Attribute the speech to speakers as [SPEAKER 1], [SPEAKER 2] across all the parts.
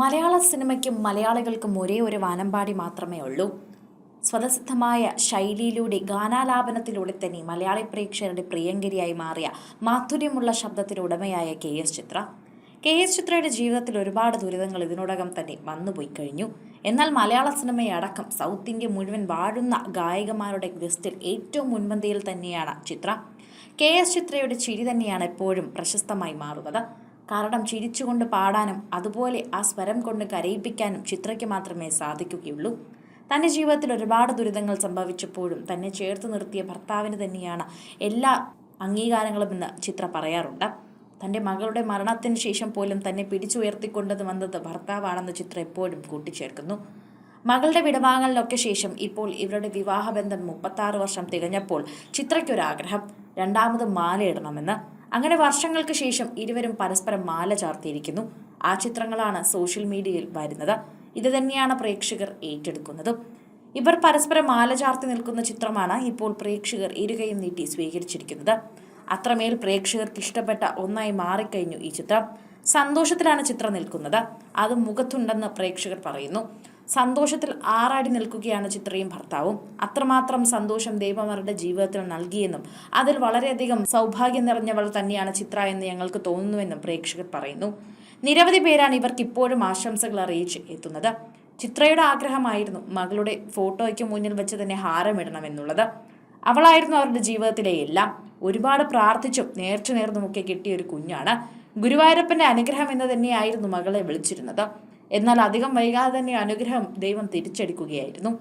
[SPEAKER 1] മലയാള സിനിമയ്ക്കും മലയാളികൾക്കും ഒരേ ഒരു വാനമ്പാടി മാത്രമേ ഉള്ളൂ. സ്വതസിദ്ധമായ ശൈലിയിലൂടെ ഗാനാലാപനത്തിലൂടെ തന്നെ മലയാളി പ്രേക്ഷകരുടെ പ്രിയങ്കരിയായി മാറിയ മാധുര്യമുള്ള ശബ്ദത്തിനുടമയായ K S Chithra. K S ചിത്രയുടെ ജീവിതത്തിൽ ഒരുപാട് ദുരിതങ്ങൾ ഇതിനോടകം തന്നെ വന്നുപോയി കഴിഞ്ഞു. എന്നാൽ മലയാള സിനിമയടക്കം സൗത്ത് ഇന്ത്യ മുഴുവൻ വാഴുന്ന ഗായികമാരുടെ ലിസ്റ്റിൽ ഏറ്റവും മുൻപന്തിയിൽ തന്നെയാണ് ചിത്ര. കെ എസ് ചിത്രയുടെ ചിരി തന്നെയാണ് എപ്പോഴും പ്രശസ്തമായി മാറുന്നത്. കാരണം ചിരിച്ചുകൊണ്ട് പാടാനും അതുപോലെ ആ സ്വരം കൊണ്ട് കരയിപ്പിക്കാനും ചിത്രയ്ക്ക് മാത്രമേ സാധിക്കുകയുള്ളൂ. തന്റെ ജീവിതത്തിൽ ഒരുപാട് ദുരിതങ്ങൾ സംഭവിച്ചപ്പോഴും തന്നെ ചേർത്ത് നിർത്തിയ ഭർത്താവിന് തന്നെയാണ് എല്ലാ അംഗീകാരങ്ങളും എന്ന് ചിത്ര പറയാറുണ്ട്. തന്റെ മകളുടെ മരണത്തിന് ശേഷം പോലും തന്നെ പിടിച്ചുയർത്തിക്കൊണ്ടത് വന്നത് ഭർത്താവാണെന്ന് ചിത്ര എപ്പോഴും കൂട്ടിച്ചേർക്കുന്നു. മകളുടെ വിടവാങ്ങലിനൊക്കെ ശേഷം ഇപ്പോൾ ഇവരുടെ വിവാഹബന്ധം മുപ്പത്താറ് വർഷം തികഞ്ഞപ്പോൾ ചിത്രയ്ക്കൊരാഗ്രഹം രണ്ടാമത് മാലയിടണമെന്ന്. അങ്ങനെ വർഷങ്ങൾക്ക് ശേഷം ഇരുവരും പരസ്പരം മാല ചാർത്തിയിരിക്കുന്നു. ആ ചിത്രങ്ങളാണ് സോഷ്യൽ മീഡിയയിൽ വരുന്നത്. ഇത് തന്നെയാണ് പ്രേക്ഷകർ ഏറ്റെടുക്കുന്നത്. ഇവർ പരസ്പരം മാല ചാർത്തി നിൽക്കുന്ന ചിത്രമാണ് ഇപ്പോൾ പ്രേക്ഷകർ ഇരുകയും നീട്ടി സ്വീകരിച്ചിരിക്കുന്നത്. അത്രമേൽ പ്രേക്ഷകർക്ക് ഇഷ്ടപ്പെട്ട ഒന്നായി മാറിക്കഴിഞ്ഞു ഈ ചിത്രം. സന്തോഷത്തിലാണ് ചിത്രം നിൽക്കുന്നത്. അത് മുഖത്തുണ്ടെന്ന് പ്രേക്ഷകർ പറയുന്നു. സന്തോഷത്തിൽ ആറാടി നിൽക്കുകയാണ് ചിത്രയും ഭർത്താവും. അത്രമാത്രം സന്തോഷം ദേവമാരുടെ ജീവിതത്തിൽ നൽകിയെന്നും അതിൽ വളരെയധികം സൗഭാഗ്യം നിറഞ്ഞവൾ തന്നെയാണ് ചിത്ര എന്ന് ഞങ്ങൾക്ക് തോന്നുന്നുവെന്നും പ്രേക്ഷകർ പറയുന്നു. നിരവധി പേരാണ് ഇവർക്ക് ഇപ്പോഴും ആശംസകൾ അറിയിച്ച് എത്തുന്നത്. ചിത്രയുടെ ആഗ്രഹമായിരുന്നു മകളുടെ ഫോട്ടോയ്ക്ക് മുന്നിൽ വെച്ച് തന്നെ ഹാരമിടണമെന്നുള്ളത്. അവളായിരുന്നു അവരുടെ ജീവിതത്തിലെ എല്ലാം. ഒരുപാട് പ്രാർത്ഥിച്ചും നേർച്ചു നേർന്നുമൊക്കെ കിട്ടിയ ഒരു കുഞ്ഞാണ്. ഗുരുവായൂരപ്പന്റെ അനുഗ്രഹം എന്ന് തന്നെയായിരുന്നു മകളെ വിളിച്ചിരുന്നത്. എന്നാൽ അധികം വൈകാതെ തന്നെ അനുഗ്രഹം ദൈവം തിരിച്ചെടുക്കുകയായിരുന്നു.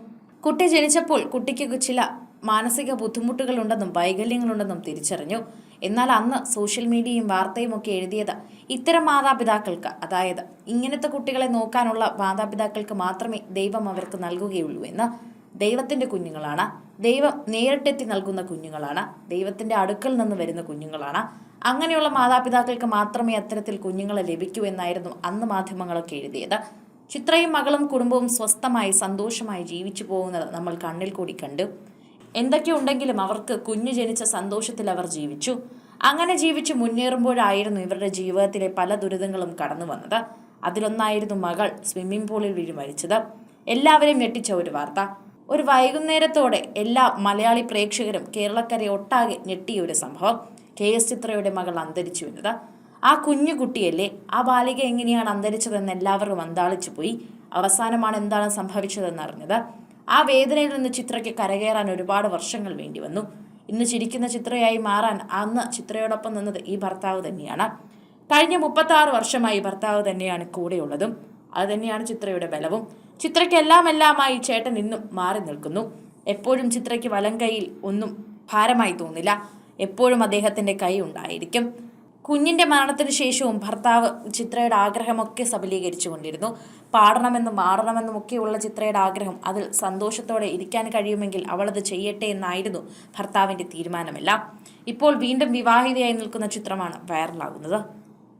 [SPEAKER 1] കുട്ടി ജനിച്ചപ്പോൾ കുട്ടിക്ക് ചില മാനസിക ബുദ്ധിമുട്ടുകളുണ്ടെന്നും വൈകല്യങ്ങളുണ്ടെന്നും തിരിച്ചറിഞ്ഞു. എന്നാൽ അന്ന് സോഷ്യൽ മീഡിയയും വാർത്തയും ഒക്കെ എഴുതിയത് ഇത്തരം മാതാപിതാക്കൾക്ക് അതായത് ഇങ്ങനത്തെ കുട്ടികളെ നോക്കാനുള്ള മാതാപിതാക്കൾക്ക് മാത്രമേ ദൈവം അവർക്ക് നൽകുകയുള്ളൂ എന്ന് ദൈവത്തിന്റെ കുഞ്ഞുങ്ങളാണ്. ദൈവം നേരിട്ടെത്തി നൽകുന്ന കുഞ്ഞുങ്ങളാണ്. ദൈവത്തിന്റെ അടുക്കൽ നിന്ന് വരുന്ന കുഞ്ഞുങ്ങളാണ്. അങ്ങനെയുള്ള മാതാപിതാക്കൾക്ക് മാത്രമേ അത്തരത്തിൽ കുഞ്ഞുങ്ങളെ ലഭിക്കൂ എന്നായിരുന്നു അന്ന് മാധ്യമങ്ങളൊക്കെ എഴുതിയത്. ചിത്രയും മകളും കുടുംബവും സ്വസ്ഥമായി സന്തോഷമായി ജീവിച്ചു പോകുന്നത് നമ്മൾ കണ്ണിൽ കൂടി കണ്ടു. എന്തൊക്കെ ഉണ്ടെങ്കിലും അവർക്ക് കുഞ്ഞു ജനിച്ച സന്തോഷത്തിൽ അവർ ജീവിച്ചു. അങ്ങനെ ജീവിച്ച് മുന്നേറുമ്പോഴായിരുന്നു ഇവരുടെ ജീവിതത്തിലെ പല ദുരിതങ്ങളും കടന്നു വന്നത്. അതിലൊന്നായിരുന്നു മകൾ സ്വിമ്മിംഗ് പൂളിൽ വീഴ് മരിച്ചത്. എല്ലാവരെയും ഞെട്ടിച്ച ഒരു വാർത്ത. ഒരു വൈകുന്നേരത്തോടെ എല്ലാ മലയാളി പ്രേക്ഷകരും കേരളക്കരെ ഒട്ടാകെ ഞെട്ടിയ ഒരു സംഭവം. കെ എസ് ചിത്രയുടെ മകൾ അന്തരിച്ചു എന്നത്. ആ കുഞ്ഞു കുട്ടിയല്ലേ? ആ ബാലിക എങ്ങനെയാണ് അന്തരിച്ചതെന്ന് എല്ലാവരും അന്താളിച്ചു പോയി. അവസാനമാണ് എന്താണ് സംഭവിച്ചതെന്ന് അറിഞ്ഞത്. ആ വേദനയിൽ നിന്ന് ചിത്രയ്ക്ക് കരകയറാൻ ഒരുപാട് വർഷങ്ങൾ വേണ്ടി വന്നു. ഇന്ന് ചിരിക്കുന്ന ചിത്രയായി മാറാൻ അന്ന് ചിത്രയോടൊപ്പം നിന്നത് ഈ ഭർത്താവ് തന്നെയാണ്. കഴിഞ്ഞ മുപ്പത്തി വർഷമായി ഭർത്താവ് തന്നെയാണ് കൂടെയുള്ളതും. അത് തന്നെയാണ് ചിത്രയുടെ ബലവും. ചിത്രയ്ക്ക് എല്ലാം എല്ലാമായി ചേട്ടൻ ഇന്നും മാറി നിൽക്കുന്നു. എപ്പോഴും ചിത്രയ്ക്ക് വലം കൈയിൽ ഒന്നും ഭാരമായി തോന്നില്ല. എപ്പോഴും അദ്ദേഹത്തിന്റെ കൈ ഉണ്ടായിരിക്കും. കുഞ്ഞിന്റെ മരണത്തിന് ശേഷവും ഭർത്താവ് ചിത്രയുടെ ആഗ്രഹമൊക്കെ സബലീകരിച്ചു കൊണ്ടിരുന്നു. പാടണമെന്നും മാറണമെന്നും ഒക്കെയുള്ള ചിത്രയുടെ ആഗ്രഹം അതിൽ സന്തോഷത്തോടെ ഇരിക്കാൻ കഴിയുമെങ്കിൽ അവളത് ചെയ്യട്ടെ എന്നായിരുന്നു ഭർത്താവിന്റെ തീരുമാനമെല്ലാം. ഇപ്പോൾ വീണ്ടും വിവാഹിതയായി നിൽക്കുന്ന ചിത്രമാണ് വൈറലാകുന്നത്.